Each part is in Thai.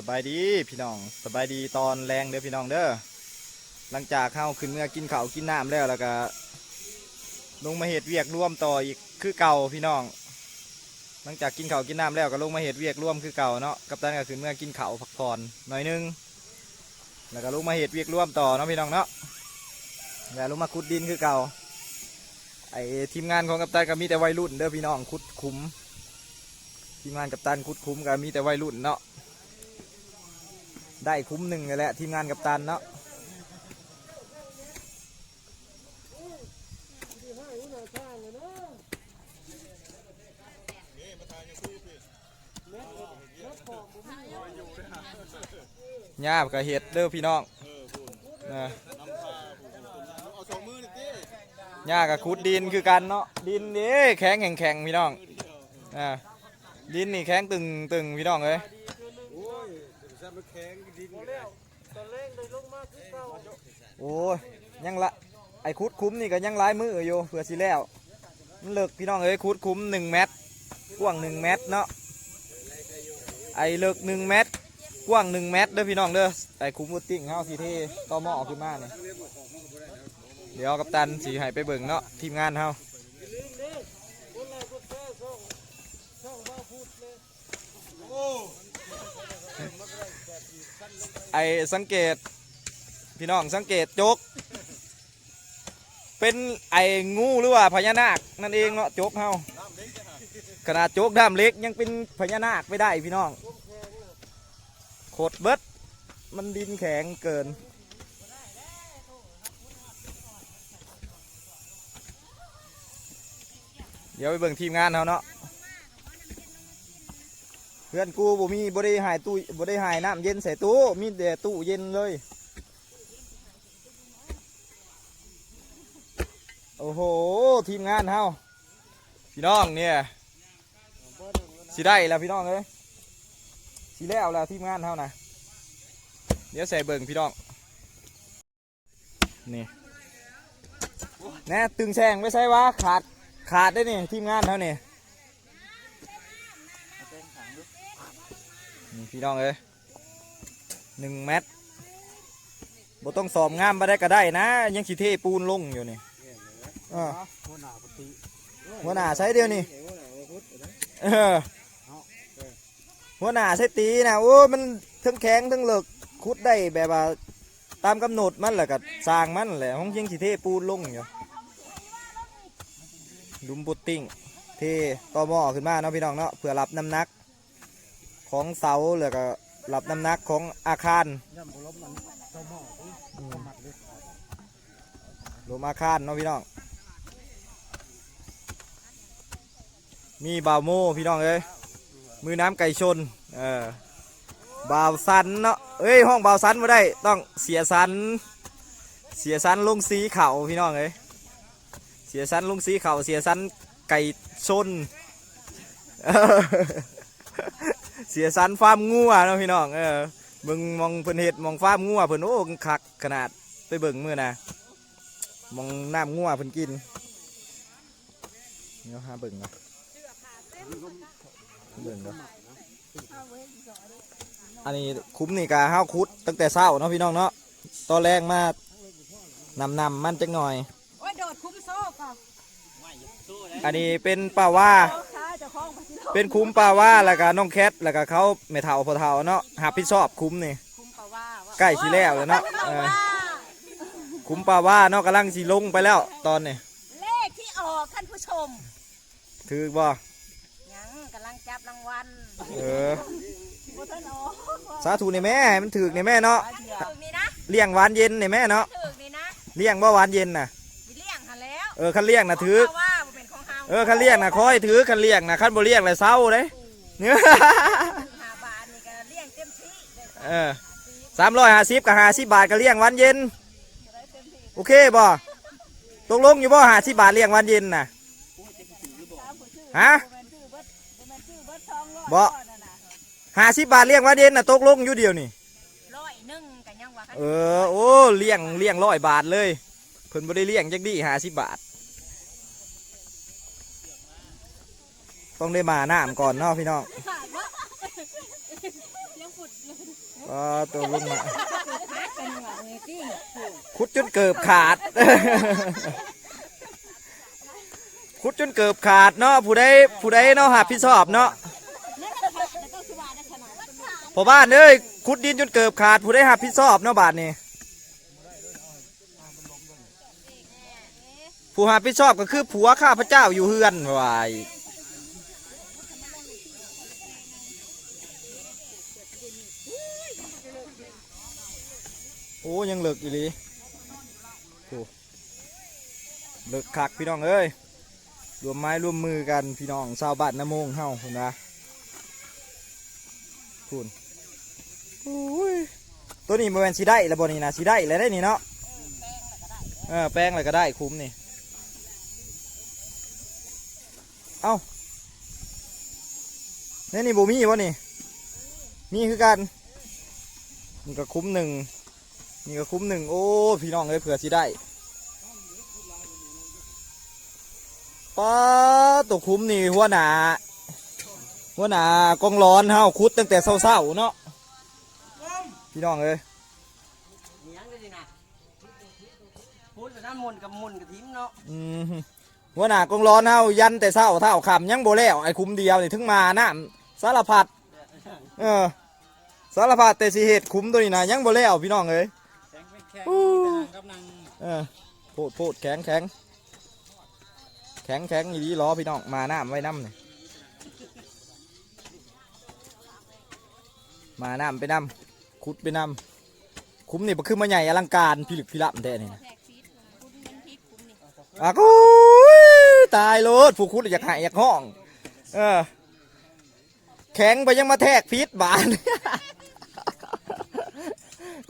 สบายดีพี่น้องสบายดีตอนแรงเด้อพี่น้องเด้อหลังจากเข้าขึ้นเมื่อกินข้าวกินน้ำแล้วแล้วก็ลงมาเหตุเวียกร่วมต่ออีกคือเก่าพี่น้อง หลังจากกินข้าวกินน้ำแล้วก็ลงมาเหตุเวียกร่วมคือเก่าเนาะกับตันก็ขึ้นเมื่อกินข้าวพักผ่อนหน่อยหนึงแล้วก็ลงมาเหตุเวียกร่วมต่อเนาะพี่น้องเนาะแล้วลงมาขุดดินคือเก่าไอทีมงานของกัปตันก็มีแต่วัยรุ่นเด้อพี่น้องขุดคุ้มทีมงานกัปตันขุดคุ้มก็มีแต่วัยรุ่นเนาะ ได้คุ้มหนึ่งเลยแหละทีมงานกับตันเนาะหญ้ากับเห็ดเด้อพี่น้องนะหญ้ากับขุดดินคือกันเนาะ ดินนี่แข็งแข็งแข็งพี่น้องอ่าดินนี่แข็งตึงตึงพี่น้องเลย โอ้ ยยังละไอ้คุดคุ้มนี่ก็ยังหลายมืออยู่เผื่อสิแล้วมันเลิกพี่น้องเอ้ยคุดคุ้มหนึ่งเมตรกว้างหนึ่งเมตรเนาะไอ้เลิกหนึ่งเมตรกว้างหนึ่งเมตรเด้อพี่น้องเด้อไอ้คุ้มวุติ้งเฮาสีเทต่อหม้อขึ้นมาเนี่ยเดี๋ยวกัปตันสีให้ไปเบิ่งเนาะทีมงานเฮาไอ้สังเกต พี่น้องสังเกตโจก เป็นไอ้งูหรือว่าพญานาคนั่นเองเนาะโจกเฮาขนาดโจกด้ามเล็กยังเป็นพญานาคไม่ได้พี่น้องโคตรเบิดมันดินแข็งเกินเดี๋ยวไปเบิ่งทีมงานเขาเนาะเพื่อนกูบ่มีบ่ได้หายตู้บ่ได้หายน้ำเย็นใส่ตู้มีแต่ตู้เย็นเลย โห ทีมงานเฮาพี่น้องเนี่ยสิได้แล้วพี่น้องเอ้ยสิแล้วแล้วทีมงานเฮานะเดี๋ยวใส่เบิ่งพี่น้องนี่แน่ตึงแซงไม่ใช่วะขาดขาดได้นี่ทีมงานเท่านี่พี่น้องเอ้ยหนึ่งเมตรบ่ต้องสอบงามมาได้ก็ได้นะ ยังสิเทปูนลงอยู่นี่ อ่าหัวหน้าปฏิหัวหน้าใช้เดียวนี่เออหัวหน้าใช้ตีนะโอ้ยมันทั้งแข็งทั้งเหล็กคุดได้แบบว่าตามกำหนดมันแหละก็สร้างมันแหละห้องยิงสิเทปูนลงอยู่ดุมปุตติ้งเทต่อหม้อขึ้นมาเนาะพี่น้องเนาะเพื่อรับน้ำหนัก ของเสาแล้วก็รับน้ำหนักของอาคารย่ำบล้มมันเจ้าหม้อที่อืมประมัดเลยรวมอาคารเนาะพี่น้อง มีบาวโม่พี่น้องเอ้ยมือน้ำไก่ชนเออบาวสันเนาะเอ้ยห้องบาวสันมาได้ต้องเสียสัน เสียสันลงสีเข่าพี่น้องเอ้ยเสียสันลงสีเข่าเสียสันไก่ชนเสียสันฟาร์มงัวเนาะพี่น้องเออเบิ่งมองเพิ่นเห็ดมองฟาร์มงัวเพิ่นโอ้คักขนาดไปเบิ่งมือนะมองน้ำงัวเพิ่นกินเดี๋ยวหาเบิ่งเนาะ เบิ่งเนาะอันนี้คุ้มนี่กะห้าวคุดตั้งแต่เช้าเนาะพี่น้องเนาะตอนแรกมานำนำมันจังหน่อย โอ้ยโดดคุ้มโซ่ก่อนอันนี้เป็นป่าว่าโซ่ขาเจะคล้าของไปที่โลกเป็นคุ้มป่าว่าแล้วก็น้องแคทแล้วก็เขาแม่เฒ่าพ่อเฒ่าเนาะหาพิดชอบคุ้มนี่คุ้มเปล่าว่าว่าใกล้สิแล้วแล้วเนาะเออคุ้มป่าว่าเนาะกำลังสิลงไปแล้วตอนนี้เลขที่ออกท่านผู้ชม ถือบ่ยัง กำลังจับรางวัลเออบ่ท่านออกสาธุในแม่ให้มันถือในแม่เนาะถึกนี่นะเลี้ยงหวานเย็นในแม่เนาะถึกนี่นะเลี้ยงบ่หวานเย็นน่ะวิเลี้ยงหันแล้วเออคันเลี้ยงน่ะถือเาว่าบ่เป็นของเฮาเออคันเลี้ยงน่ะคอยถือคันเลี้ยงน่ะคันบ่เลี้ยงเลยเศร้าเด้เนี่ยหาบาทนี่ก็เลี้ยงเต็มที่ได้เออสามร้อยห้าสิบกับห้าสิบบาทก็เลี้ยงหวานเย็น โอเคบ่ตกลงอยู่บ่ห้าสิบบาทเลี้ยงหวานเย็นน่ะฮะ บ่ห้าสิบบาทเลี้ยงหวานเย็นน่ะตกลงอยู่เดียวนี่ร้อยหนึ่งกันยังว่าเออโอ้เลี้ยงเลี้ยงร้อยบาทเลยเพิ่นบ่ได้เลี้ยงจักดีห้าสิบบาท ต้องได้มาน้ำก่อนเนาะพี่น้องยังฝนก็ตัวลงมาเป็นหวังเลยที่คุดจนเกือบขาด คุดจนเกือบขาดเนาะผู้ใดผู้ใดเนาะหาพี่ชอบเนาะ พอบ้านเอ้ยคุดดินจนเกือบขาดผู้ใดหาพี่ชอบเนาะบาทนี่ผู้หาพี่ชอบก็คือผัวข้าพระเจ้าอยู่เฮือนวายโอ้ยังเหลือกอีหลีโอ้เหลือกคักพี่น้องเอ้ยรวมไม้รวมมือกันพี่น้องชาวบ้านน้ำมงเฮาเห็นะพูนโอ้ย ตัวนี้มันเป็นสีได้แล้วบนี่นะสีได้แล้วได้นี่เนาะเออแป้งอะไรก็ได้คุ้มนี่ เอ้าเนี่ยนี่บูมี่วะนี่ มีคือกันนี่ก็คุ้มหนึ่งนี่ก็คุ้มหนึ่งโอ้พี่น้องเลยเผื่อสิได้ป้าตัวคุ้มนี่หัวหนาหัวหนากองร้อนเฮาคุดตั้งแต่เศร้าๆเนาะ พี่น้องเลยมีหยังได้ดินะพูดแต่น้ำมนต์กับมนต์กับทิมเนาะอืมหัวหนากองร้อนเฮายันแต่เศร้าเท่าคำยังโบแล้วไอ้คุ้มเดียวนี่ถึงมาน้ำสารพัดเออสารพัดแต่สิเหตุคุ้มตัวนี้นะยังโบแล้วพี่น้องเลยแข็งเป็นแข็งอู้กำลังเออโพดโพดแข็งแข็งแข็งแข็งอีดีล้อพี่น้องมาน้ำไว้น้ำเนี่ยมาน้ำไปน้ำ ขุดไปน้ำคุ้มนี่มันคือมาใหญ่อลังการพิลึกพิลับแท้นี่นะแทกฟีดคุณมันพริกคุณนี่อะกูตายโลดผู้คุดอยากหายอยากห้อง เออ แข็งไปยังมาแทกพิษบาน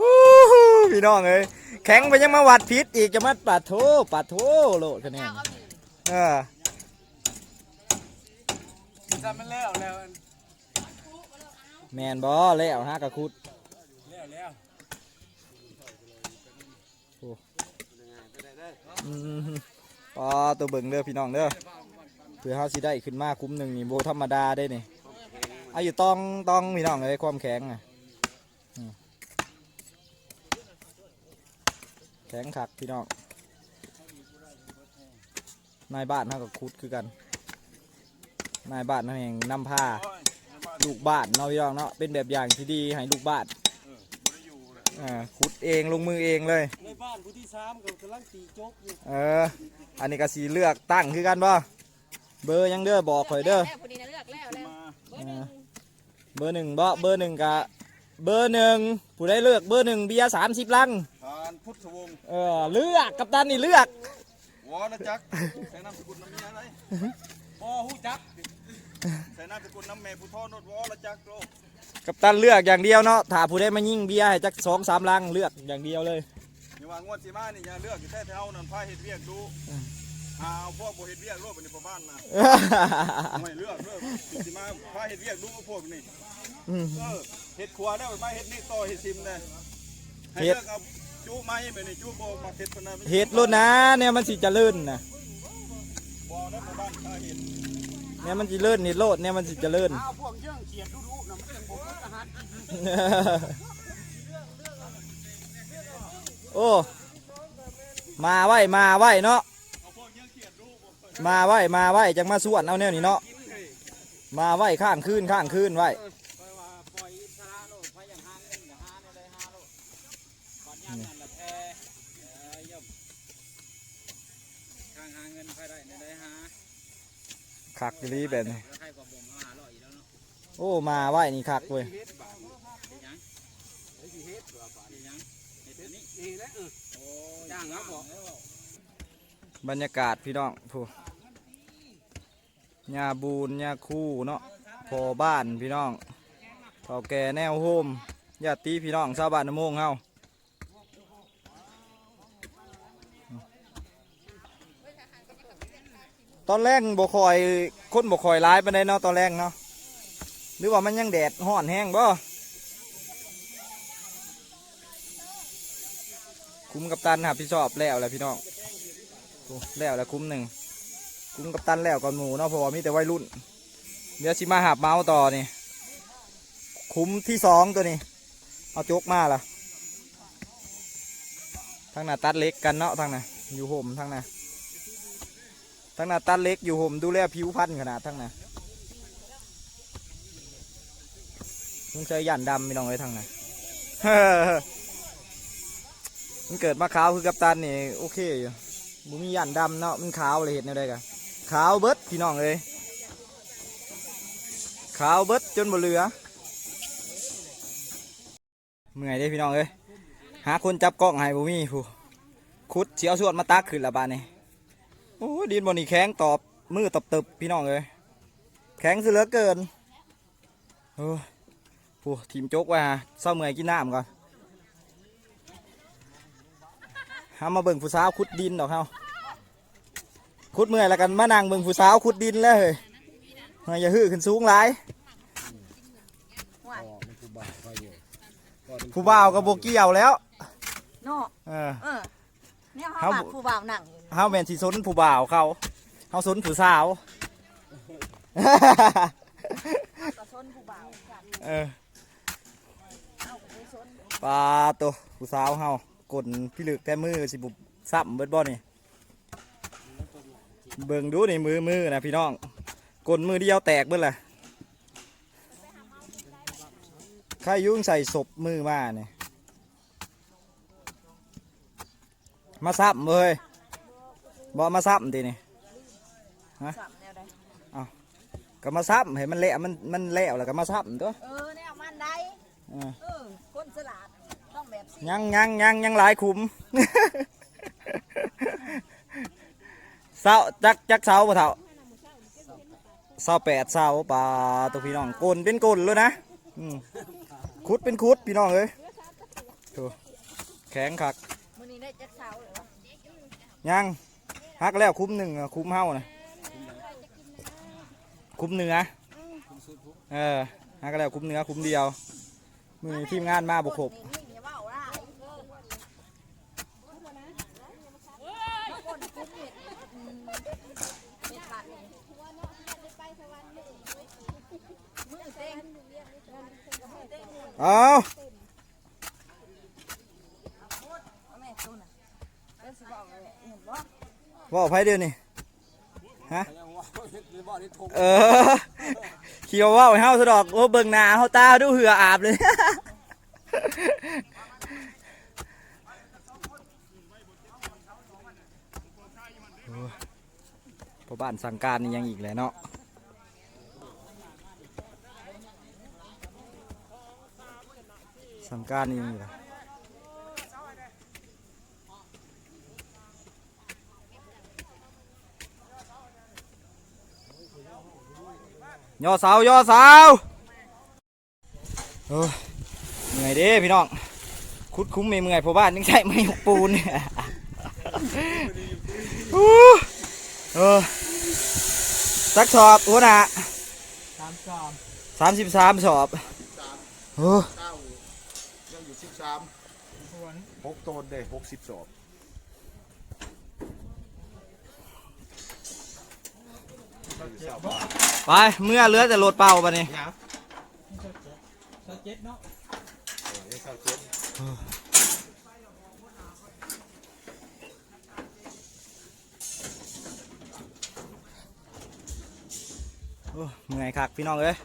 อู้หูพี่น้องเอ้ยแข็งไปยังมาวัดพิษอีกจะมาปาดโถปาดโถโลดคะแนนเออจำมันแล้วแล้วแมนบอแล้วฮะกะคุด อืมปอตัวเบิ่งเด้อพี่น้องเด้อเพื่อเฮาสิได้ขึ้นมาคุ้มหนึ่งนี่โบธรรมดาได้นี่อายุต้องต้องพี่น้องเลยความแข็งอะแข็งคักพี่น้องนายบ้านเฮากับคุดคือกันนายบ้านนั่นเองนำผ้าลูกบ้านเนาะพี่น้องเนาะเป็นแบบอย่างที่ดีให้ลูกบ้าน อ่าขุดเองลงมือเองเลย ในบ้านผู้ที่สามก็กำลังตีโจ๊กอยู่เออ อันนี้ก็สีเลือกตั้งคือกันบ่เบอร์ยังเด้อบอกข่อยเด้อ แล้วพอดีนะเลือกแล้วแล้วเบอร์หนึ่งเบอร์หนึ่งบ่เบอร์หนึ่งกะเบอร์หนึ่งผู้ได้เลือกเบอร์หนึ่งเบียร์สามสิบลังผ่านพุทธวงศ์เออเลือกกัปตันนี่เลือกวรจักรใส่นามสกุลน้ำเมียอะไรพ่อหูจักใส่นามสกุลน้ำแม่ผู้ทอนดวรจักรโล กัปตันเลือกอย่างเดียวเนาะถ้าผู้ได้มายิงเบียร์ให้จักสองสามลังเลือกอย่างเดียวเลยอย่าว่างวดสีมานี่อย่าเลือกอยู่แท้เท่านั้นพาเฮ็ดเวียกดูเอาพวกบ่เฮ็ดเวียกรวบไปในบ้านนะไม่เลือกเลือกสีมาพาเฮ็ดเวียกดูพวกนี่อืมเออเฮ็ดครัวแล้วมาเฮ็ดนี่ต่อเฮ็ดซิมเลยให้เฮ็ดเลือกเอาจูไม้ไปนี่จูบ่มาเฮ็ดปานนั้นเฮ็ดโลดนะเนี่ยมันสิเจริญนะบ่ได้บ่บ้านพาเฮ็ด เนี่ยมันจะเลื่อนนี่โลดเนี่ยมันจะเจริญเอาพวกเยื่องเขียดดูๆน่ะมันเป็นบ่ทหารโอ้มาไว้มาไว้เนาะมาไว้มาไว้จังมาส่วนเอาแนวนี้เนาะมาไว้ข้างคืนข้างคืนไว้ แล้วเนาะโอ้มาไหว้นี่คักเว้ยเฮ็ดบาทเฮ็ดหยังเฮ็ดเฮ็ดบาทเฮ็ดหยังเฮ็ดอันนี้นี่แหละเออโอ้จ้างแล้วบ่บรรยากาศพี่น้องผู้หญ้าบูนหญ้าคู่เนาะพอบ้านพี่น้องเฒ่าแก่แนวโฮมญาติพี่น้องชาวบ้านน้ำมงเฮา ตอนแรกบ่คอยคนบ่คอยร้ายปานใดเนาะตอนแรกเนาะหรือว่ามันยังแดดห้อนแห้งบ่คุ้มกับตันครับพี่ชอบแล้วแหละพี่น้องแล้วแล้วคุ้มหนึ่งคุ้มกับตันแล้วก่อนหมูเนาะเพราะว่ามีแต่วัยรุ่นเดี๋ยวสิมาหาบเมาส์ต่อนี่คุ้มที่สองตัวนี้ เอาโจกมาล่ะทางหน้าตัดเล็กกันเนาะทางหน้าอยู่ห่มทางหน้า ทางน้าตัดเล็กอยู่ห่มดูแลผิวพรรณขนาดทางน้ามึงเจอหยันดำไม่น้องเลยทางน้ามันเกิดมาขาวคือกัปตันนี่โอเคอยู่บุมีหยันดำเนาะมันขาวเลยเห็นได้กันขาวเบิดพี่น้องเลยขาวเบิดจนบ่เหลือเมื่อยเด้พี่น้องเอ้ยหาคนจับกล้องให้บ่มีผู้ขุดเสียวสวดมาตักขึ้นละบาดนี่ โอ้ยดินบนนี่แข็งตอบมือตบตบๆพี่น้องเอ้ยแข็งซะเหลือเกินโอ้ยผู้ทีมโจกไว้ฮะเศร้าเมื่อยกินน้ำก่อนหามาเบิ่งผู้สาวขุดดินดอกเฮาขุดเมื่อยแล้วกันมานั่งเบิ่งผู้สาวขุดดินแล้วเฮ้ยเฮ้ยอย่าฮื้อขึ้นสูงหลายผู้บ่าวกับโบเกี่ยวแล้วเนาะเออเออเนี่ยเขาเขาบาดผู้บ่าวนั่งอยู่ เฮาแมนสิสนผู้บ่าวเขาเฮาสนผู้สาว กระชนผู้บ่าวกันเออปลาตัวผู้สาวเฮากดพี่ลึกแต่มือสิบุบซ้ำเบิดบ่นี่เบิ่งดูนี่มือมือนะพี่น้องกดมือเดียวแตกเบิดแหละใครยุ่งใส่ศพมือมาเนี่ยมาซ้ำเลย บ่มาซ้ำทีนี่สับแนวใดก็มาซ้ำให้มันเละมันมันแล้วแล้วก็มาซ้ำตัวเออแนวมันได้เออเออคนสลัดต้องแบบสิยังยังยังยังหลายขุมเสาจักจักเสาปะเถาเสาแปดเสาปลาตัวพี่น้องกลนเป็นกลนเลยนะอืมคุดเป็นคุดพี่น้องเอ้ยโถ่แข็งคักมื้อนี้ได้จักเช้าเลยวะยัง ฮักแล้วคุ้มหนึ่งอะคุ้มเฮานะคุ้มเนื้อเออฮักแล้วคุ้มเนื้อคุ้มเดียว มือทีมงานมาบุกครบนี่นี่อย่าว่าได้คนคุ้มเอาดนี่มือเต้งมือเต้ง เอา เอาแม่ตัวน่ะเป็นสิบอกเลยเห็นบ่ ว่าไผเดียวนี่ฮะยังว่าเฮ็ดหรือบ่นี่ทงเออเขียวว่าวให้เฮาสะดอกโอ้เบิ่งหน้าเฮาตาดูเหืออาบเลยโอ้ยพอบ้านสั่งการนี่ยังอีกแหละเนาะสั่งการนี่ยังอีกเหร ย่อเสาย่อเสาโอ้ยเหนื่อยเด้พี่น้องคุดคุ้มไม่เมื่อยเพราะบ้านยังใช้ไม้หกปูนเนี่ยอู้เออสักสอบหัวหน้าสามสามสามสิบสามสอบโอ้เก้ายังอยู่สิบสามส่วนหกโตนเด้หกสิบสอบ ไปเมื่อเหลือแต่รถเป่าปะนี่เจ็ดเนาะโอ้เมื่อยคักพี่น้องเอ้ย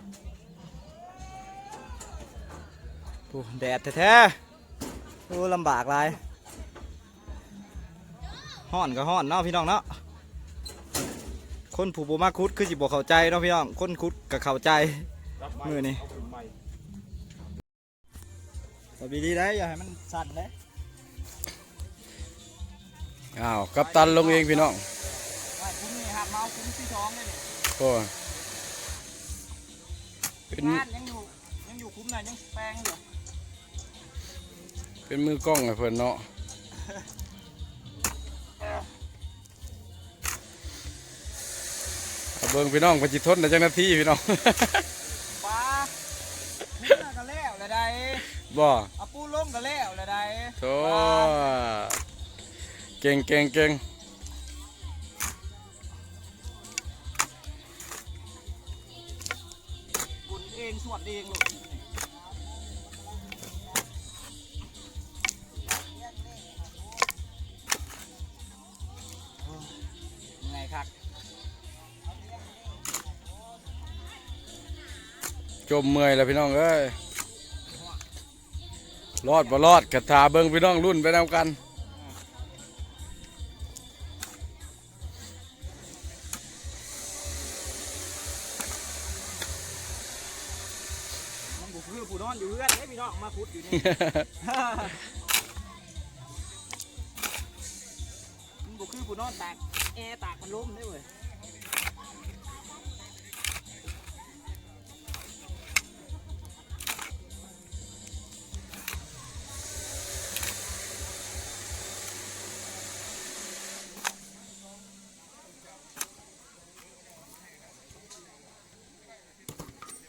โอ้แดดแท้ๆโอ้ลำบากหลายห้อนก็ห้อนเนาะพี่น้องเนาะ คนผูบูมาคุดคือจิบอกเข้าใจเนาะพี่น้อง คนคุดก็เข้าใจรับไม้มือนี่เอาขึ้นไม้สบายดีได้อย่าให้มันสั่นเลยอ้าวกัปตันลงเองพี่น้องว่าคุ้มนี่หักเมาคุ้มที่ท้องเลยนี่โอ้ยเป็นงานยังอยู่ยังอยู่คุ้มน่ะยังแปลงอยู่เป็นมือกล้องไอ้เพิ่นเนาะ เอาเบิ่งพี่น้องเพิ่นสิทนได้จังนาทีพี่น้องปลาคุ้มน่ะก็แล้วละได้บ่เอาปูลงก็แล้วละได้โธ่เก่งเก่งเก่งกุนเองสวดเองลูก จมเมื่อยแล้วพี่น้องเอ้ยรอดบ่รอดกระทาเบิ่งพี่น้องรุ่นไปนำกันมันบุคือผู้นอนอยู่เพื่อนเฮ้ยพี่น้องมาพุดอยู่นี่ มันบุคือผู้นอนตากแอร์ตากมันล้มได้เว้ย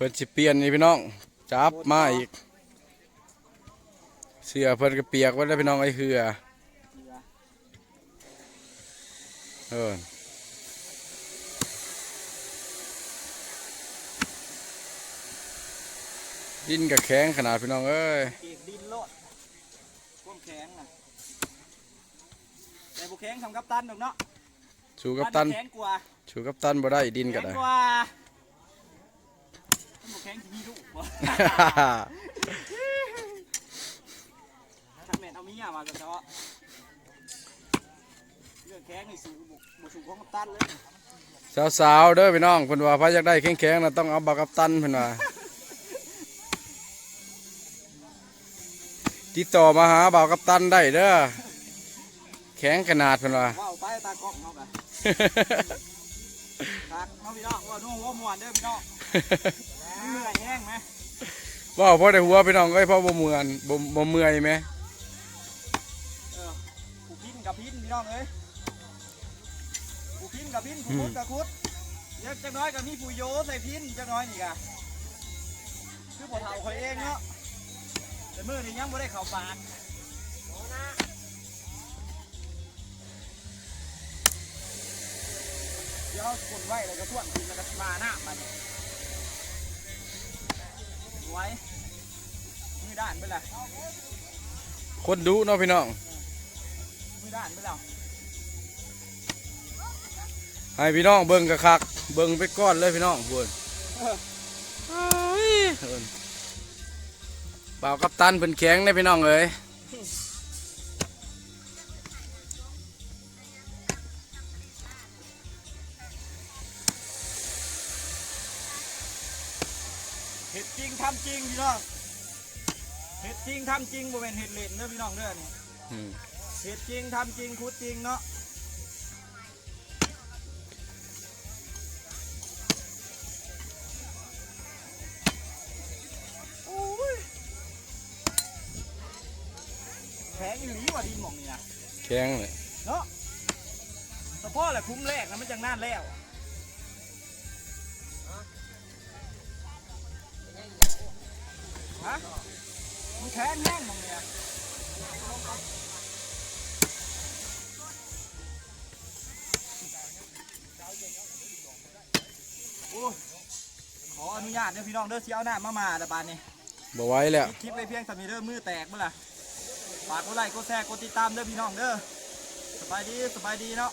พิ่นสิเปลี่ยนนี่พี่น้อง จับมาอีก เสื้อเพิ่นก็เปียกไว้แล้วพี่น้องไอ้เหือเออดินกับแข็งขนาดพี่น้องเอ้ยเกกดินโลดก้มแข็งน่ะแต่บุแข็งทำกับตันดอกเนาะชูกับตันแข็งกว่าชูกับตันบ่ได้ดินก็แข็งได้กว่ามันบุ แข็งจะมีลูกบ่ถ้าแม่นเอาเมียมาก็เฉพาะเรื่องแข็งนี่สูงบุบุสูงของกับตันเลยสาวๆเด้อพี่น้องเพิ่นว่าพายอยากได้แข็งๆน่ะต้องเอาบักกับตันเพิ่นว่าติดต่อมาหาบ่าวกับตันได้เด้อแข็งขนาดเพิ่นว่าว้าวไปตากล้องเขากันตากเขาพี่น้องว่านุ่งหัวมวนเด้อพี่น้องมันเหนื่อย แห้งไหมว่าพอได้หัวพี่น้องก็พอบ่เมื่อนบ่บ่เมื่อยไหมเออผูพินกับพินพี่น้องเอ้ยผูพินกับพินผูคุดกับคุดเดี๋ยอะจักหน้อยกับมีผู้โยใส่พินจักหน้อยนี่กะคือบ่เฒ่าคอยเองเนาะแต่มื้อนี้ยังบ่ได้เข้าปากเดี๋ยวเอากดไว้แล้วก็ท่วนกินแล้วก็มาหน้ามัน ไว้มือด้านไปละคนดุเนาะพี่น้องมือด้านไปแล้วให้พี่น้องเบิ่งกะคัก เบิ่งไปก้อนเลยพี่น้องเพิ่นเอิ้นบ่าวกับตันเพิ่นแข็งได้พี่น้องเอ้ย จริงทำจริงบ่เป็นเห็ดเล่นเด้อพี่น้องเด้อนี่อืมเห็ดจริงทำจริงคุดจริงเนาะโอ้ยแข็งอีหลีว่ะดินหมองนี่นะแข็งเลยเนาะแต่พ่อแหละคุ้มแรกนะมันจังน่านแล้วฮะมัน แข็งแห้งหมองเนี่ยโอ้ยขออนุญาตเด้อพี่น้องเด้อเสียเอาหน้ามามาเด้อบานนี่บ่ไหว้แล้วคลิปไปเพียงสามีเด้อมือแตกเมื่อไหร่ฝากกดไลค์กดแชร์กดติดตามเด้อพี่น้องเด้อสบายดีสบายดีเนาะ